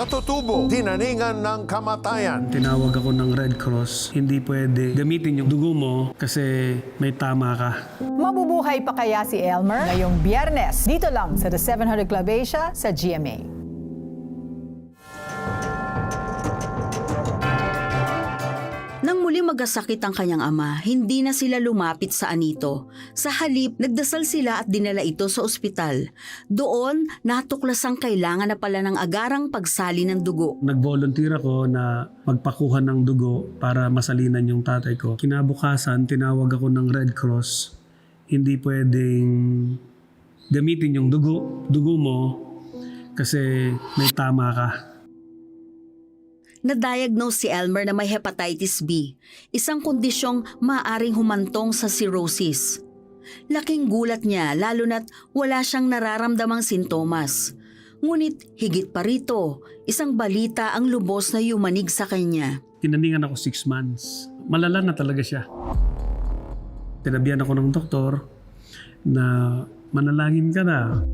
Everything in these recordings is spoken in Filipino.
katutubo, tinaningan ng kamatayan. Tinawag ako ng Red Cross. Hindi pwede gamitin yung dugo mo kasi may tama ka. Mabubuhay pa kaya si Elmer ngayong biyernes dito lang sa The 700 Club Asia sa GMA. Nang muli magasakit ang kanyang ama, hindi na sila lumapit sa anito. Sa halip, nagdasal sila at dinala ito sa ospital. Doon, natuklasang kailangan na pala ng agarang pagsali ng dugo. Nag-volunteer ako na magpakuha ng dugo para masalinan yung tatay ko. Kinabukasan, tinawag ako ng Red Cross. Hindi pwedeng gamitin yung dugo, dugo mo kasi may tama ka. Na-diagnose si Elmer na may hepatitis B, isang kondisyong maaring humantong sa cirrhosis. Laking gulat niya lalo na't wala siyang nararamdamang sintomas. Ngunit higit pa rito, isang balita ang lubos na yumanig sa kanya. Tinaningan ako six months. Malala na talaga siya. Tinabihan ako ng doktor na manalangin ka na.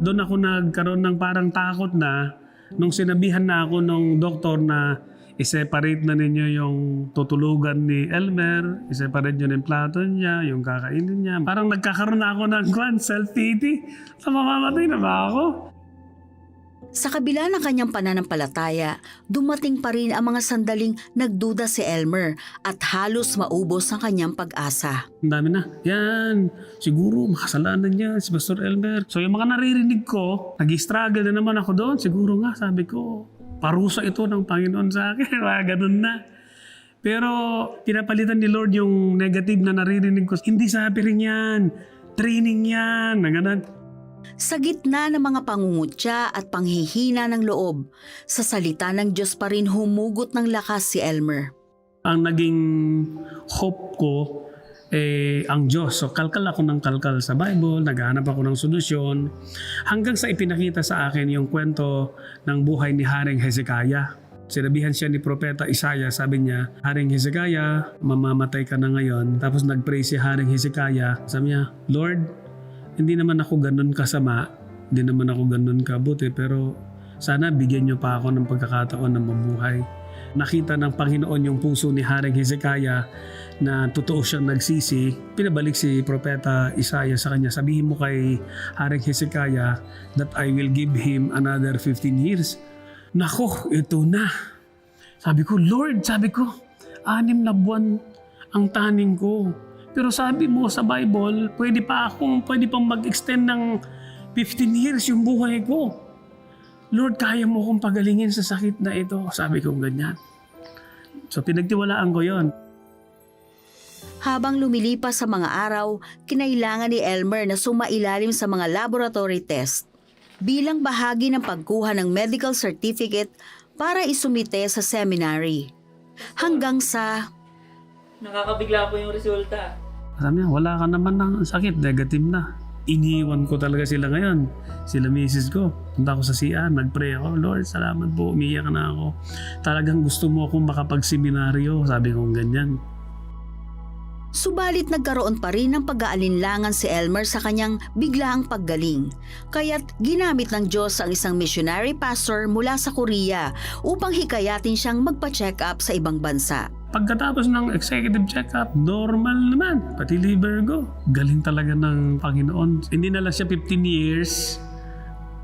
Doon ako nagkaroon ng parang takot na nung sinabihan na ako ng doktor na i-separate na ninyo yung tutulugan ni Elmer, i-separate nyo ng plato niya, yung kakainin niya. Parang nagkakaroon na ako ng kwan, self-pity. Sa mamamatay na ba ako? Sa kabila ng kanyang pananampalataya, dumating pa rin ang mga sandaling nagduda si Elmer at halos maubos ang kanyang pag-asa. Ang dami na. Yan. Siguro makasalanan niya si Pastor Elmer. So yung mga naririnig ko, nag-struggle na naman ako doon. Siguro nga, sabi ko, parusa ito ng Panginoon sa akin. Mga ganun na. Pero pinapalitan ni Lord yung negative na naririnig ko. Hindi sabi rin yan. Training yan. Na ganun. Sa gitna ng mga pangungutya at panghihina ng loob, sa salita ng Diyos pa rin humugot ng lakas si Elmer. Ang naging hope ko eh, ang Diyos. So, kalkal ako ng kalkal sa Bible, naghahanap ako ng solusyon, hanggang sa ipinakita sa akin yung kwento ng buhay ni Haring Hezekiah. Sinabihan siya ni Propeta Isaiah, sabi niya, Haring Hezekiah, mamamatay ka na ngayon. Tapos nag-pray si Haring Hezekiah, sabi niya, Lord, hindi naman ako ganun kasama, hindi naman ako ganun kabuti, pero sana bigyan niyo pa ako ng pagkakataon na mabuhay. Nakita ng Panginoon yung puso ni Haring Hezekiah na totoo siyang nagsisi. Pinabalik si Propeta Isaiah sa kanya, sabihin mo kay Haring Hezekiah that I will give him another 15 years. Nako, ito na. Sabi ko, Lord, sabi ko, anim na buwan ang taning ko. Pero sabi mo sa Bible, pwede pa akong, pwede pang mag-extend ng 15 years yung buhay ko. Lord, kaya mo akong pagalingin sa sakit na ito. Sabi ko ganyan. So pinagtiwalaan ko yon. Habang lumilipas sa mga araw, kinailangan ni Elmer na sumailalim sa mga laboratory test bilang bahagi ng pagkuha ng medical certificate para isumite sa seminary. Hanggang sa Nakakabigla po yung resulta. Sabi niya, wala ka naman ng sakit, negative na. Iniwan ko talaga sila ngayon. Sila misis ko. Punta ako sa CR, nag-pray ako. Lord, salamat po, umiyak na ako. Talagang gusto mo akong makapag-seminaryo. Sabi ko ganyan. Subalit nagkaroon pa rin ng pag-aalinlangan si Elmer sa kanyang biglaang paggaling. Kaya't ginamit ng Diyos ang isang missionary pastor mula sa Korea upang hikayatin siyang magpa-check up sa ibang bansa. Pagkatapos ng executive check-up, normal naman. Pati liver ko. Galing talaga ng Panginoon. Hindi na lang siya 15 years.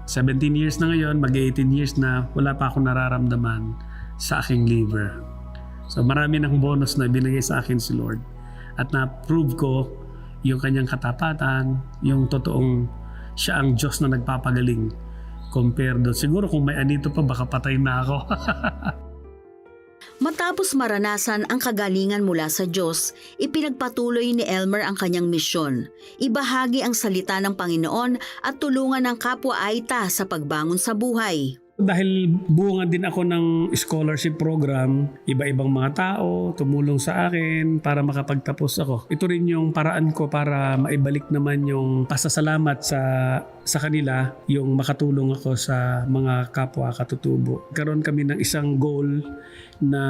17 years na ngayon, mag-18 years na wala pa akong nararamdaman sa aking liver. So marami ng bonus na binigay sa akin si Lord. At na-prove ko yung kanyang katapatan, yung totoong siya ang Diyos na nagpapagaling compare doon. Siguro kung may anito pa, baka patay na ako. Matapos maranasan ang kagalingan mula sa Diyos, ipinagpatuloy ni Elmer ang kanyang misyon. Ibahagi ang salita ng Panginoon at tulungan ng kapwa Aita sa pagbangon sa buhay. Dahil bunga din ako ng scholarship program, iba-ibang mga tao tumulong sa akin para makapagtapos ako. Ito rin yung paraan ko para maibalik naman yung pasasalamat sa sa kanila, yung makatulong ako sa mga kapwa katutubo. Karoon kami ng isang goal na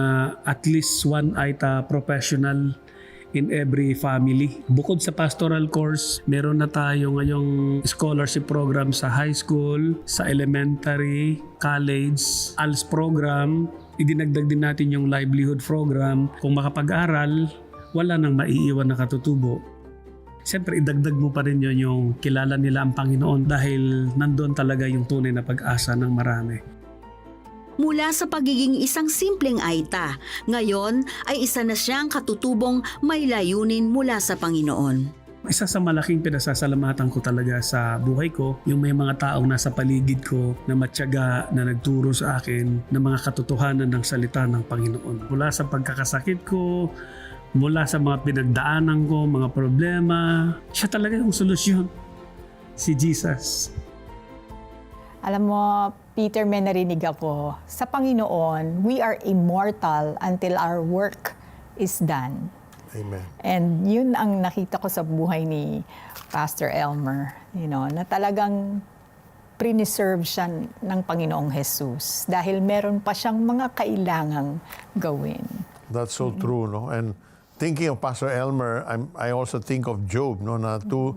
at least one AITA professional in every family. Bukod sa pastoral course, meron na tayo ngayong scholarship program sa high school, sa elementary, college, ALS program. Idinagdag din natin yung livelihood program. Kung makapag-aral, wala nang maiiwan na katutubo. Siyempre, idagdag mo pa rin yun yung kilala nila ang Panginoon dahil nandun talaga yung tunay na pag-asa ng marami. Mula sa pagiging isang simpleng aita, ngayon ay isa na siyang katutubong may layunin mula sa Panginoon. Isa sa malaking pinasasalamatan ko talaga sa buhay ko, yung may mga taong nasa paligid ko na matyaga na nagturo sa akin ng mga katotohanan ng salita ng Panginoon. Mula sa pagkakasakit ko, mula sa mga pinagdaanan ko, mga problema, siya talaga yung solusyon. Si Jesus. Alam mo, Peter, may narinig ako. Sa Panginoon, we are immortal until our work is done. Amen. And yun ang nakita ko sa buhay ni Pastor Elmer, you know, na talagang preserve siya ng Panginoong Jesus dahil meron pa siyang mga kailangang gawin. That's so true, no? And thinking of Pastor Elmer, I'm, I also think of Job, no? Na tu,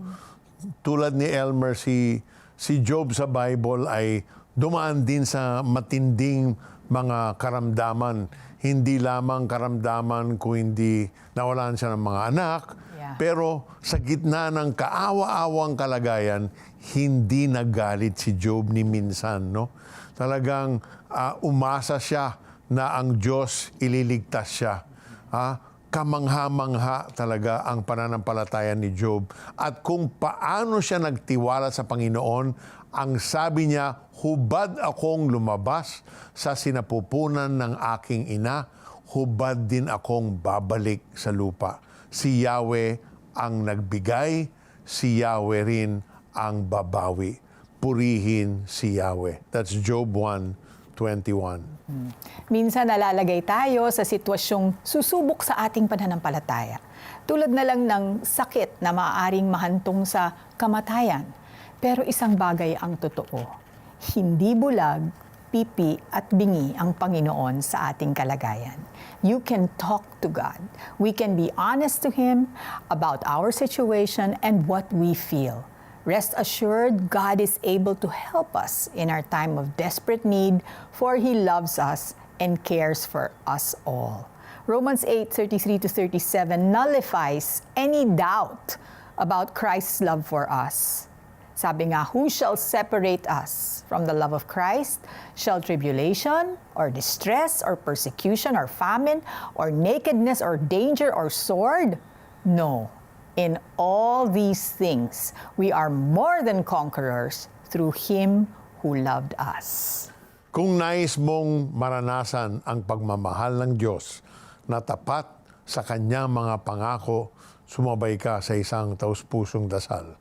tulad ni Elmer, si, si Job sa Bible ay dumaan din sa matinding mga karamdaman. Hindi lamang karamdaman kung hindi nawalan siya ng mga anak, Yeah. pero sa gitna ng kaawa-awang kalagayan, hindi nagalit si Job ni minsan, no? Talagang ah, umasa siya na ang Diyos ililigtas siya. Ah, kamangha-mangha talaga ang pananampalataya ni Job. At kung paano siya nagtiwala sa Panginoon, ang sabi niya, hubad akong lumabas sa sinapupunan ng aking ina, hubad din akong babalik sa lupa. Si Yahweh ang nagbigay, si Yahweh rin ang babawi. Purihin si Yahweh. That's Job 1:21. Minsan nalalagay tayo sa sitwasyong susubok sa ating pananampalataya. Tulad na lang ng sakit na maaaring mahantong sa kamatayan. Pero isang bagay ang totoo. Hindi bulag, pipi at bingi ang Panginoon sa ating kalagayan. You can talk to God. We can be honest to Him about our situation and what we feel. Rest assured, God is able to help us in our time of desperate need, for He loves us and cares for us all. Romans 8 33 to 37 nullifies any doubt about Christ's love for us. Sabi nga, who shall separate us from the love of Christ? Shall tribulation, or distress, or persecution, or famine, or nakedness, or danger, or sword? No. In all these things, we are more than conquerors through Him who loved us. Kung nais mong maranasan ang pagmamahal ng Diyos na tapat sa kanyang mga pangako, sumabay ka sa isang taus-pusong dasal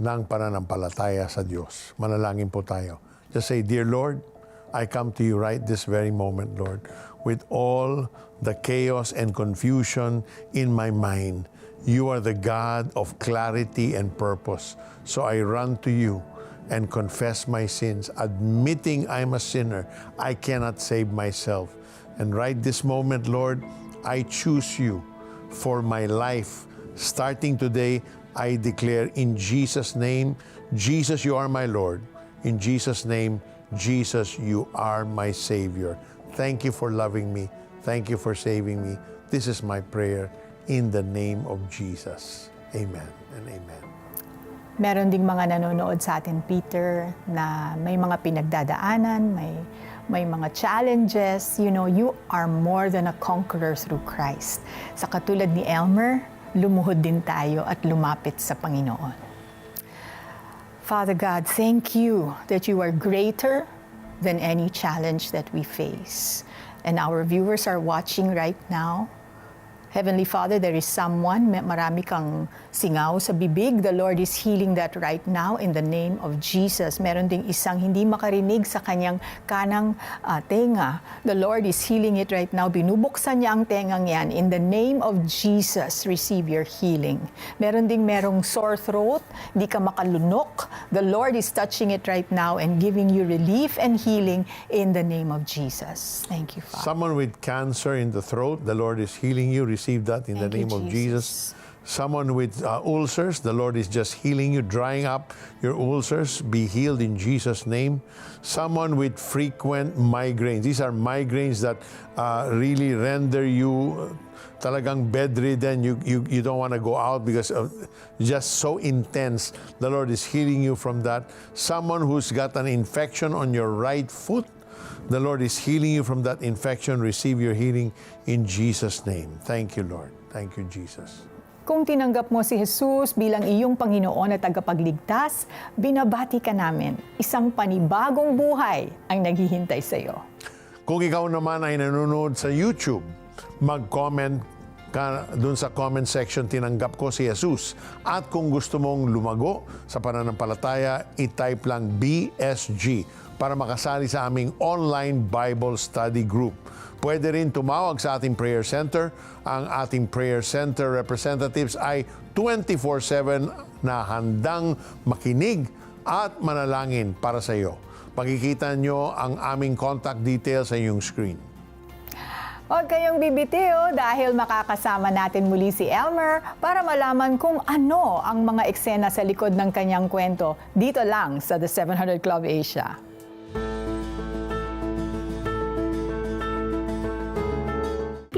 ng pananampalataya sa Diyos. Manalangin po tayo. Just say, Dear Lord, I come to you right this very moment, Lord, with all the chaos and confusion in my mind. You are the God of clarity and purpose. So I run to you and confess my sins, admitting I'm a sinner. I cannot save myself. And right this moment, Lord, I choose you for my life. Starting today, I declare in Jesus' name, Jesus, you are my Lord. In Jesus' name, Jesus, you are my Savior. Thank you for loving me. Thank you for saving me. This is my prayer in the name of Jesus. Amen and amen. Meron ding mga nanonood sa atin, Peter, na may mga pinagdadaanan, may, may mga challenges. You know, you are more than a conqueror through Christ. Sa katulad ni Elmer, lumuhod din tayo at lumapit sa Panginoon. Father God, thank you that you are greater than any challenge that we face. And our viewers are watching right now. Heavenly Father, there is someone, marami kang singaw sa bibig. The Lord is healing that right now in the name of Jesus. Meron ding isang hindi makarinig sa kanyang kanang ah, tenga. The Lord is healing it right now. Binubuksan niya ang tengang yan. In the name of Jesus, receive your healing. Meron ding merong sore throat, hindi ka makalunok. The Lord is touching it right now and giving you relief and healing in the name of Jesus. Thank you, Father. Someone with cancer in the throat, the Lord is healing you. receive that in the Thank you, name of Jesus. Jesus. Someone with uh, ulcers, the Lord is just healing you, drying up your ulcers. Be healed in Jesus' name. Someone with frequent migraines. These are migraines that uh, really render you uh, talagang bedridden. You, you, you don't want to go out because of just so intense. The Lord is healing you from that. Someone who's got an infection on your right foot. The Lord is healing you from that infection. Receive your healing in Jesus' name. Thank you, Lord. Thank you, Jesus. Kung tinanggap mo si Jesus bilang iyong Panginoon at tagapagligtas, binabati ka namin. Isang panibagong buhay ang naghihintay sa iyo. Kung ikaw naman ay nanonood sa YouTube, mag-comment ka dun sa comment section, tinanggap ko si Jesus. At kung gusto mong lumago sa pananampalataya, i-type lang BSG para makasali sa aming online Bible study group. Pwede rin tumawag sa ating prayer center. Ang ating prayer center representatives ay 24-7 na handang makinig at manalangin para sa iyo. Makikita nyo ang aming contact details sa inyong screen. Huwag kayong bibitiw dahil makakasama natin muli si Elmer para malaman kung ano ang mga eksena sa likod ng kanyang kwento dito lang sa The 700 Club Asia.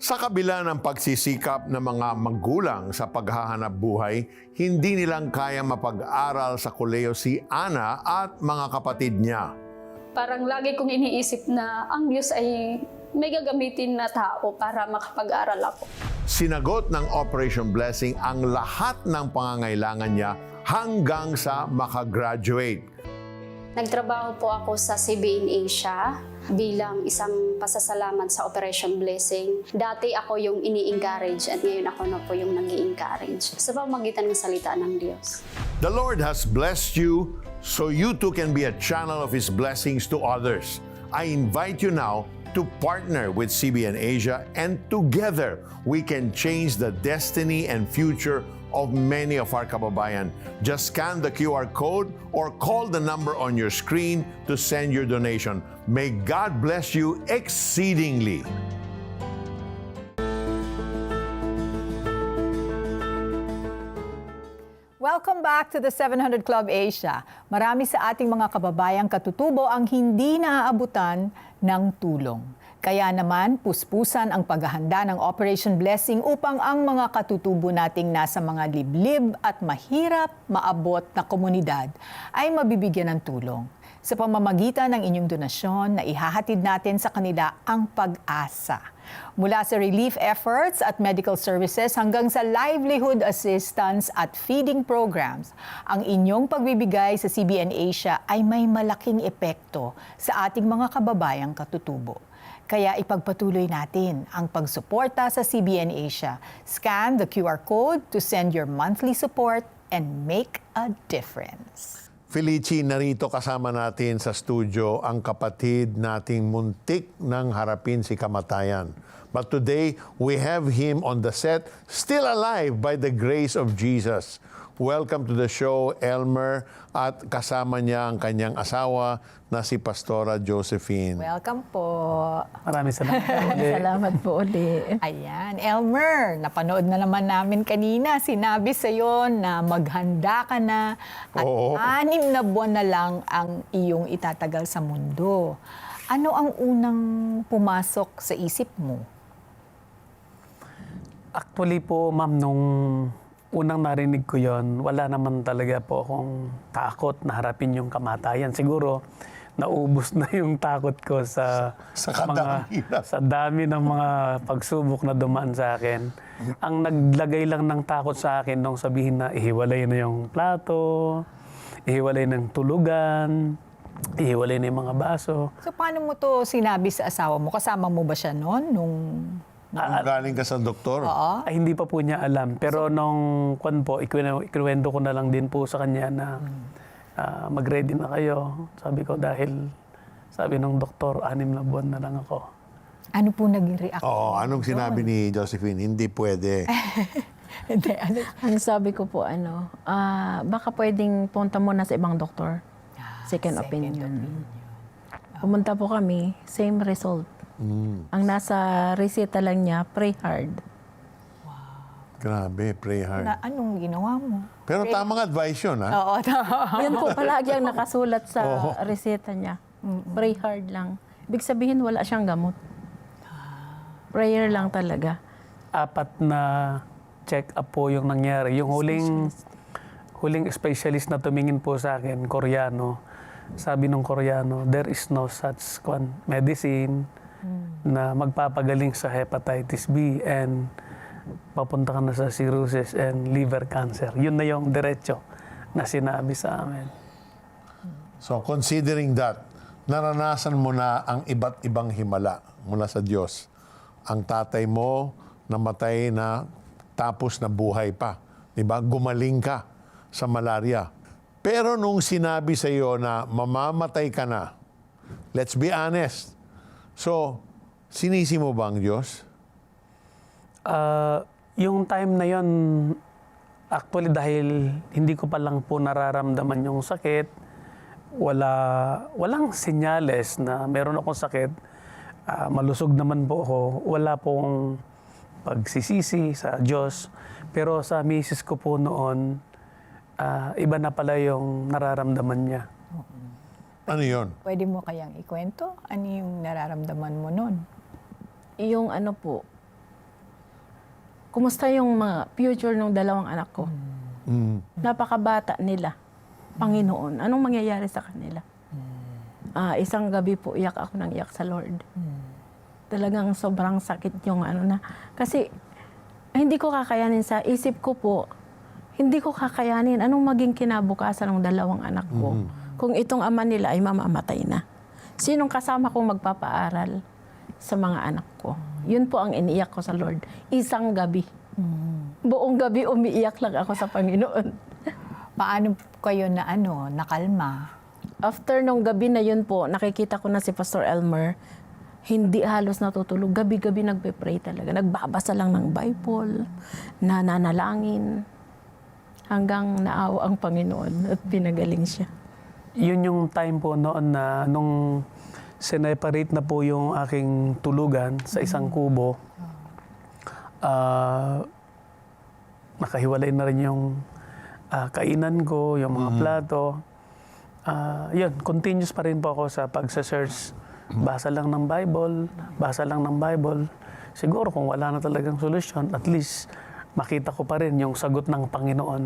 Sa kabila ng pagsisikap ng mga magulang sa paghahanap buhay, hindi nilang kaya mapag-aral sa koleyo si Ana at mga kapatid niya. Parang lagi kong iniisip na ang Diyos ay may gagamitin na tao para makapag-aral ako. Sinagot ng Operation Blessing ang lahat ng pangangailangan niya hanggang sa makagraduate. Nagtrabaho po ako sa CBN Asia bilang isang pasasalamat sa Operation Blessing. Dati ako yung ini-encourage at ngayon ako na po yung nag encourage sa pamagitan ng salita ng Diyos. The Lord has blessed you so you too can be a channel of His blessings to others. I invite you now to partner with CBN Asia and together we can change the destiny and future of many of our kababayan. Just scan the QR code or call the number on your screen to send your donation. May God bless you exceedingly. Welcome back to the 700 Club Asia. Marami sa ating mga kababayang katutubo ang hindi naaabutan ng tulong. Kaya naman, puspusan ang paghahanda ng Operation Blessing upang ang mga katutubo nating nasa mga liblib at mahirap maabot na komunidad ay mabibigyan ng tulong. Sa pamamagitan ng inyong donasyon na ihahatid natin sa kanila ang pag-asa. Mula sa relief efforts at medical services hanggang sa livelihood assistance at feeding programs, ang inyong pagbibigay sa CBN Asia ay may malaking epekto sa ating mga kababayang katutubo. Kaya ipagpatuloy natin ang pagsuporta sa CBN Asia. Scan the QR code to send your monthly support and make a difference. Felici, narito kasama natin sa studio ang kapatid nating muntik ng harapin si kamatayan. But today, we have him on the set, still alive by the grace of Jesus. Welcome to the show, Elmer, at kasama niya ang kanyang asawa na si Pastora Josephine. Welcome po. Maraming salamat. ulit. Salamat po ulit. Ayan, Elmer, napanood na naman namin kanina. Sinabi sa iyo na maghanda ka na at Oo. anim na buwan na lang ang iyong itatagal sa mundo. Ano ang unang pumasok sa isip mo? Actually po, ma'am, nung unang narinig ko yon, wala naman talaga po akong takot na harapin yung kamatayan. Siguro, naubos na yung takot ko sa, Sa mga kadami-hirap. sa dami ng mga pagsubok na dumaan sa akin. Ang naglagay lang ng takot sa akin nung sabihin na ihiwalay na yung plato, ihiwalay ng tulugan, ihiwalay na yung mga baso. So paano mo to sinabi sa asawa mo? Kasama mo ba siya noon nung Kung galing ka sa doktor. Oo. Ay, hindi pa po niya alam. Pero nung kwan po, ikwento, ikwento ko na lang din po sa kanya na ah, mag-ready na kayo. Sabi ko dahil sabi ng doktor, anim na buwan na lang ako. Ano po naging reaction? Oo, anong sinabi ni Josephine? Hindi pwede. Hindi, ano? Ang sabi ko po, ano, ah, baka pwedeng punta muna sa ibang doktor. Second, opinion. Pumunta po kami, same result. Ang nasa reseta lang niya, pray hard. Grabe, pray hard. Na, anong ginawa mo? Pero tamang advice yun, ha? Oo, tama. Yun po palagi ang nakasulat sa reseta niya. Pray hard lang. Ibig sabihin, wala siyang gamot. Prayer lang talaga. Apat na check-up po yung nangyari. Yung huling, huling specialist na tumingin po sa akin, Koreano, sabi ng Koreano, there is no such kwan, medicine na magpapagaling sa hepatitis B and papunta ka na sa cirrhosis and liver cancer. Yun na yung diretso na sinabi sa amin. So considering that, naranasan mo na ang iba't ibang himala mula sa Diyos. Ang tatay mo namatay na tapos na buhay pa. Di ba? Gumaling ka sa malaria. Pero nung sinabi sa iyo na mamamatay ka na, let's be honest. So, sinisi mo ba ang Diyos? Ah, yung time na yon actually dahil hindi ko pa lang po nararamdaman yung sakit, wala walang senyales na meron akong sakit. Ah, malusog naman po ako. Wala pong pagsisisi sa Diyos. Pero sa misis ko po noon, ah, iba na pala yung nararamdaman niya. Ano yon? Pwede mo kayang ikwento? Ano yung nararamdaman mo nun? Yung ano po, kumusta yung mga future ng dalawang anak ko? Mm. Napakabata nila. Panginoon, anong mangyayari sa kanila? Ah, isang gabi po, iyak ako ng iyak sa Lord. Talagang sobrang sakit yung ano na. Kasi, hindi ko kakayanin sa isip ko po, hindi ko kakayanin anong maging kinabukasan ng dalawang anak ko kung itong ama nila ay mamamatay na. Sinong kasama kong magpapaaral sa mga anak ko? Yun po ang iniiyak ko sa Lord. Isang gabi. Buong gabi umiiyak lang ako sa Panginoon. Paano kayo na ano, nakalma? After nung gabi na yun po, nakikita ko na si Pastor Elmer, hindi halos natutulog. Gabi-gabi nagpe-pray talaga. Nagbabasa lang ng Bible, nananalangin, hanggang naawa ang Panginoon at pinagaling siya. Yun yung time po noon na nung sineparate na po yung aking tulugan sa isang kubo, ah, nakahiwalay na rin yung ah, kainan ko, yung mga plato. Ah, yun, continuous pa rin po ako sa pagsa-search. Basa lang ng Bible, basa lang ng Bible. Siguro kung wala na talagang solusyon, at least makita ko pa rin yung sagot ng Panginoon.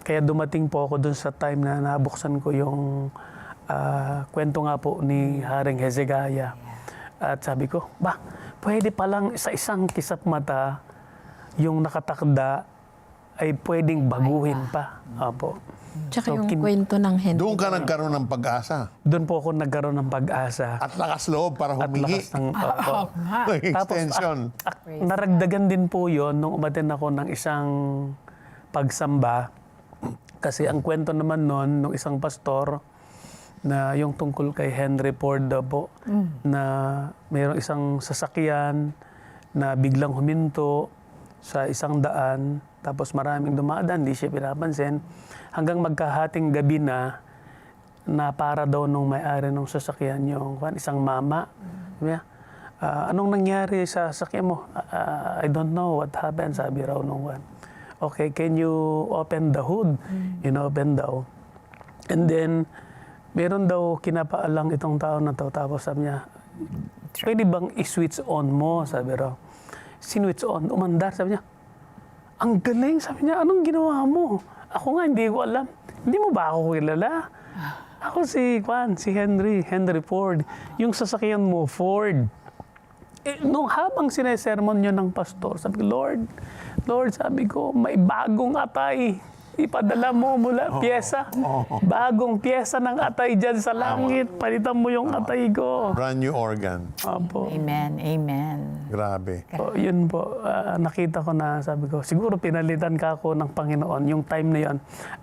Kaya dumating po ako dun sa time na nabuksan ko yung ah, kwento nga po ni Haring Hezekiah. At sabi ko, ba, pwede palang sa isang kisap mata, yung nakatakda ay pwedeng baguhin pa. Apo. Tsaka So, yung kin- kwento ng Henry. Doon ka nagkaroon ng pag-asa Doon po ako nagkaroon ng pag-asa. at lakas loob para At humingi lakas ng... Opo. ng extension. Ak- naragdagan din po yon nung umaten ako ng isang pagsamba. Kasi ang kwento naman noon, nung isang pastor, na yung tungkol kay Henry Ford po, na mayroong isang sasakyan na biglang huminto sa isang daan, tapos maraming dumadaan, di siya pinapansin, hanggang magkahating gabi na, na para daw nung may-ari ng sasakyan yung isang mama. Niya, "Ah, anong nangyari sa sasakyan mo? "Ah, I don't know what happened, sabi raw nung kwan. Okay, can you open the hood? Inopen daw. And then, meron daw kinapaalang itong tao na to. Tapos sabi niya, pwede bang i-switch on mo? Sabi raw. Sinwitch on, umandar. Sabi niya, ang galing. Sabi niya, anong ginawa mo? Ako nga, hindi ko alam. Hindi mo ba ako kilala? Ako si, Kwan, si Henry, Henry Ford. Yung sasakyan mo, Ford. Eh, nung habang sinesermon yun ng pastor, sabi ko, Lord, Lord, sabi ko, may bagong atay ipadala mo mula pyesa. Bagong pyesa ng atay dyan sa langit. Palitan mo yung atay ko. Brand new organ. Opo. Amen, amen. Grabe. Po, yun po, ah, nakita ko na sabi ko, siguro pinalitan ka ako ng Panginoon yung time na yon.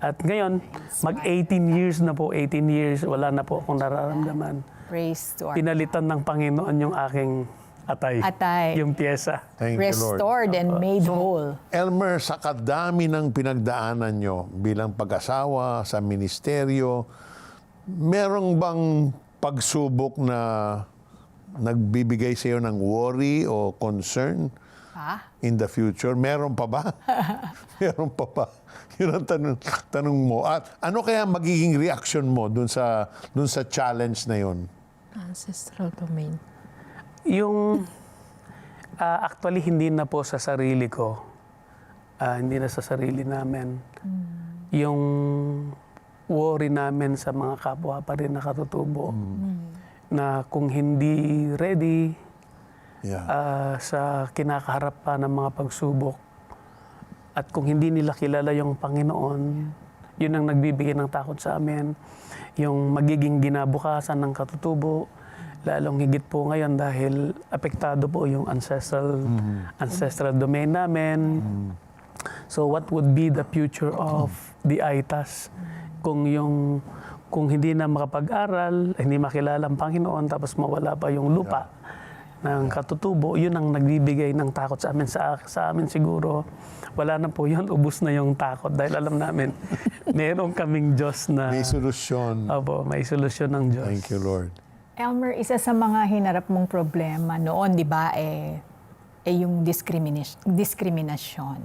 At ngayon, mag 18 years na po, 18 years, wala na po akong nararamdaman. Praise to our Pinalitan ng Panginoon yung aking atay. Atay. Yung pyesa. Thank you, Lord. restored and made whole. Elmer, sa kadami ng pinagdaanan nyo bilang pag-asawa, sa ministeryo, merong bang pagsubok na nagbibigay sa iyo ng worry o concern Ha? in the future? Meron pa ba? Meron pa ba? Yun ang tanong, tanong mo. At ano kaya magiging reaction mo dun sa, dun sa challenge na yun? Ancestral domain. Yung ah, actually hindi na po sa sarili ko. Ah, hindi na sa sarili namin. Yung worry namin sa mga kapwa pa rin nakatutubo na kung hindi ready Yeah. ah, sa kinakaharap pa ng mga pagsubok at kung hindi nila kilala yung Panginoon, yun ang nagbibigay ng takot sa amin. Yung magiging ginabukasan ng katutubo, lalong higit po ngayon dahil apektado po yung ancestral ancestral domain namin. So what would be the future of the ITAS kung yung kung hindi na makapag-aral, hindi makilala ang Panginoon tapos mawala pa yung lupa ng katutubo, yun ang nagbibigay ng takot sa amin. Sa, sa amin siguro, wala na po yun, ubus na yung takot dahil alam namin, meron kaming Diyos na, May solusyon. Opo, may solusyon ng Diyos. Thank you, Lord. Elmer, isa sa mga hinarap mong problema noon, di ba, eh, eh yung discrimination.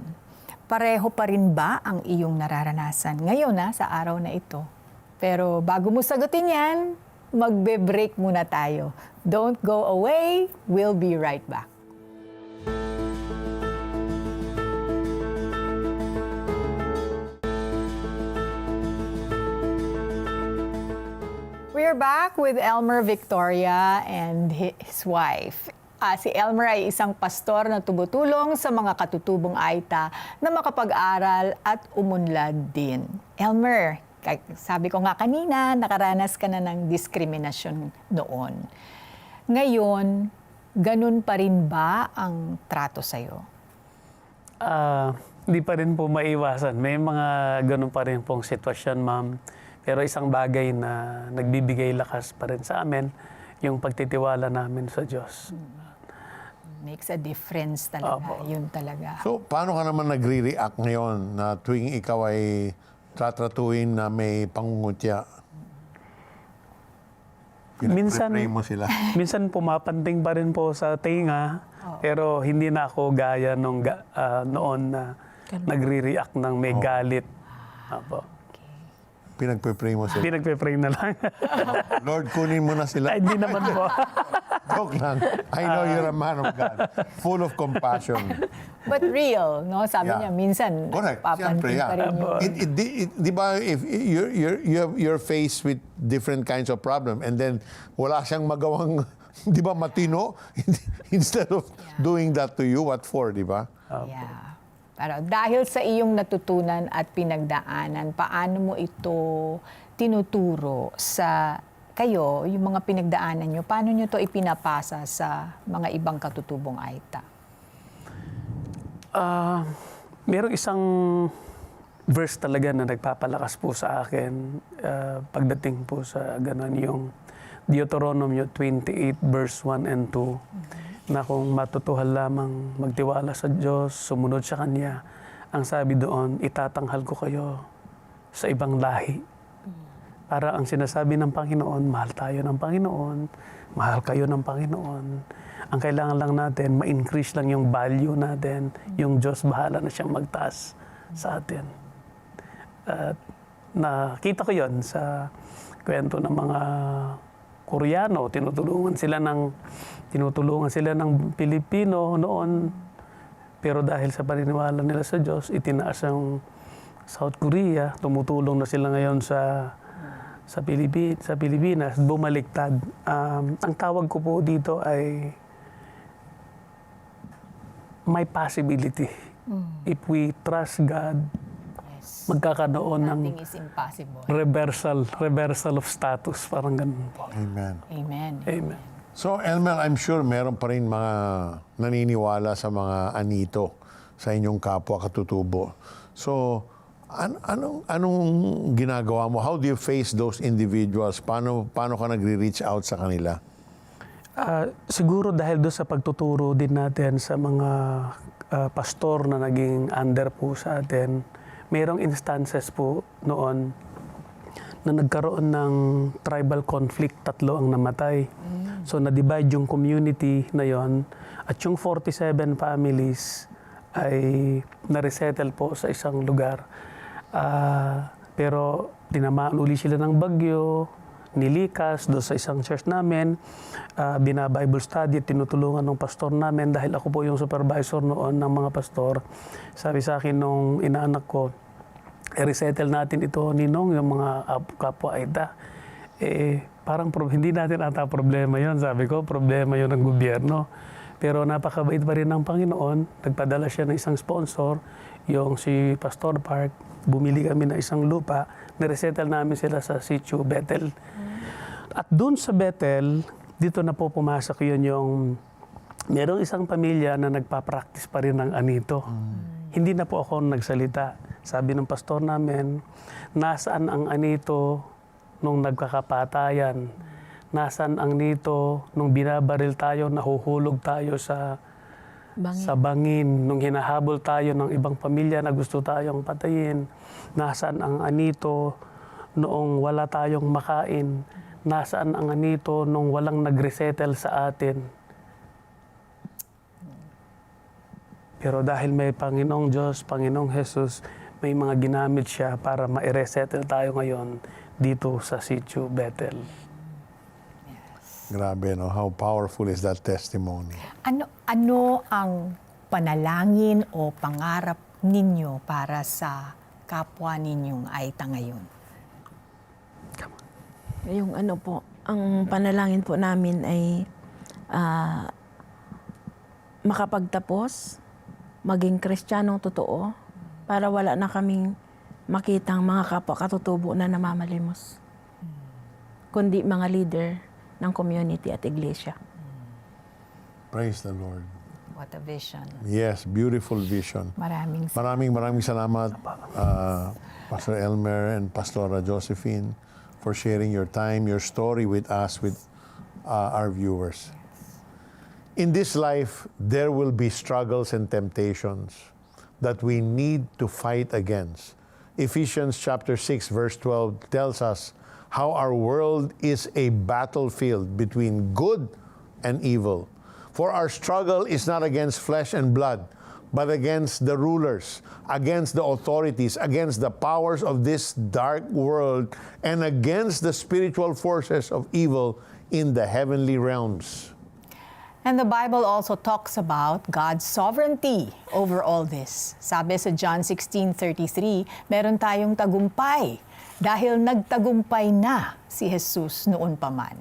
Pareho pa rin ba ang iyong nararanasan ngayon na sa araw na ito? Pero bago mo sagutin yan, magbe-break muna tayo. Don't go away. We'll be right back. We're back with Elmer Victoria and hi- his wife. Ah, si Elmer ay isang pastor na tumutulong sa mga katutubong Aita na makapag-aral at umunlad din. Elmer, sabi ko nga kanina, nakaranas ka na ng diskriminasyon noon. Ngayon, ganun pa rin ba ang trato sa'yo? Ah, hindi pa rin po maiwasan. May mga ganun pa rin pong sitwasyon, ma'am. Pero isang bagay na nagbibigay lakas pa rin sa amin, yung pagtitiwala namin sa Diyos. Makes a difference talaga. Opo. Yun talaga. So, paano ka naman nagre-react ngayon na tuwing ikaw ay tatratuhin na may pangungutya? Minsan- Pinag-pray mo sila. Minsan pumapanting pa rin po sa tinga, pero hindi na ako gaya nung ga- ah, noon na nagre-react ng may galit. Apo. Pinag-pray mo sila. Hindi nagpe-pray na lang. Lord, kunin mo na sila. Ay, hindi naman po. Joke lang. I know you're a man of God. Full of compassion. But real, no? Sabi Yeah. niya, minsan, Correct. papansin Siyempre, yeah. pa rin yung... It, it, di, it- di ba, if you're, you're, you're, you're faced with different kinds of problem and then wala siyang magawang, di ba, matino? Instead of doing that to you, what for, di ba? Yeah. Pero dahil sa iyong natutunan at pinagdaanan, paano mo ito tinuturo sa kayo, yung mga pinagdaanan nyo, paano nyo to ipinapasa sa mga ibang katutubong Aita? Ah, merong isang verse talaga na nagpapalakas po sa akin ah, pagdating po sa ganun yung Deuteronomy 28 verse 1 and 2 na kung matutuhal lamang magtiwala sa Diyos, sumunod sa Kanya, ang sabi doon, itatanghal ko kayo sa ibang lahi. Para ang sinasabi ng Panginoon, mahal tayo ng Panginoon, mahal kayo ng Panginoon. Ang kailangan lang natin, ma-increase lang yung value natin, yung Diyos bahala na siyang magtaas sa atin. At nakita ko yon sa kwento ng mga Koreano, tinutulungan sila ng tinutulungan sila ng Pilipino noon. Pero dahil sa paniniwala nila sa Diyos, itinaas ang South Korea, tumutulong na sila ngayon sa sa Pilipinas, sa Pilipinas, bumaliktad. Um, ang tawag ko po dito ay may possibility. If we trust God, Yes. magkakaroon ng Nothing is impossible. reversal, reversal of status, parang ganun po. Amen. Amen. Amen. So, Elmer, I'm sure meron pa rin mga naniniwala sa mga anito sa inyong kapwa katutubo. So, an- anong, anong ginagawa mo? How do you face those individuals? Paano, paano ka nagre-reach out sa kanila? Ah, siguro dahil doon sa pagtuturo din natin sa mga ah, pastor na naging under po sa atin, mayroong instances po noon na nagkaroon ng tribal conflict, tatlo ang namatay. So na-divide yung community na yon at yung 47 families ay na-resettle po sa isang lugar. Ah, pero tinamaan uli sila ng bagyo, nilikas doon sa isang church namin, uh, bina-Bible study, tinutulungan ng pastor namin dahil ako po yung supervisor noon ng mga pastor. Sabi sa akin nung inaanak ko, i-resettle natin ito, Ninong, yung mga ap- kapwa Aida. Eh, parang hindi natin ata problema yon Sabi ko, problema yon ng gobyerno. Pero napakabait pa rin ng Panginoon. Nagpadala siya ng isang sponsor, yung si Pastor Park. Bumili kami ng isang lupa. Niresettle namin sila sa Sitio Bethel. At doon sa Bethel, dito na po pumasok yun yung merong isang pamilya na nagpa-practice pa rin ng anito. Hindi na po ako nagsalita. Sabi ng pastor namin, nasaan ang anito nung nagkakapatayan? Nasaan ang nito nung binabaril tayo, nahuhulog tayo sa Bangin. sa bangin, nung hinahabol tayo ng ibang pamilya na gusto tayong patayin, nasaan ang anito noong wala tayong makain, nasaan ang anito nung walang nagresettle sa atin. Pero dahil may Panginoong Diyos, Panginoong Jesus, may mga ginamit siya para ma-resettle tayo ngayon dito sa sitio Bethel. Grabe, no? How powerful is that testimony? Ano ano ang panalangin o pangarap ninyo para sa kapwa ninyong Aita ngayon? Yung ano po, ang panalangin po namin ay ah, makapagtapos, maging kristyanong totoo, para wala na kaming makitang mga kapwa katutubo na namamalimos. Kundi mga leader ng community at iglesia. Praise the Lord. What a vision. Yes, beautiful vision. Maraming Maraming maraming salamat, uh, Pastor Elmer and Pastora Josephine, for sharing your time, your story with us, with uh, our viewers. In this life, there will be struggles and temptations that we need to fight against. Ephesians chapter 6 verse 12 tells us how our world is a battlefield between good and evil. For our struggle is not against flesh and blood, but against the rulers, against the authorities, against the powers of this dark world, and against the spiritual forces of evil in the heavenly realms. And the Bible also talks about God's sovereignty over all this. Sabi sa John 16:33, meron tayong tagumpay dahil nagtagumpay na si Jesus noon pa man.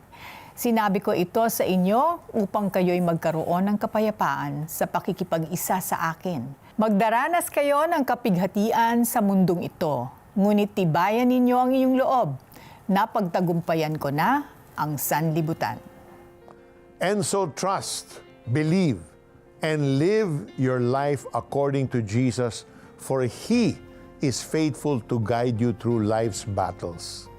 Sinabi ko ito sa inyo upang kayo'y magkaroon ng kapayapaan sa pakikipag-isa sa akin. Magdaranas kayo ng kapighatian sa mundong ito, ngunit tibayan ninyo ang iyong loob. Napagtagumpayan ko na ang sanlibutan. And so trust, believe, and live your life according to Jesus, for He is faithful to guide you through life's battles.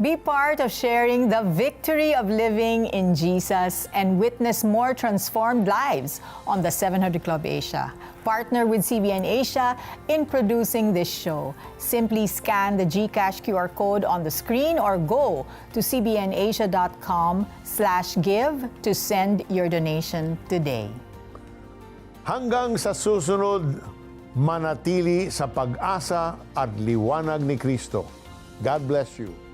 Be part of sharing the victory of living in Jesus and witness more transformed lives on the 700 Club Asia. Partner with CBN Asia in producing this show. Simply scan the GCash QR code on the screen or go to cbnasia.com slash give to send your donation today. Hanggang sa susunod, manatili sa pag-asa at liwanag ni Kristo. God bless you.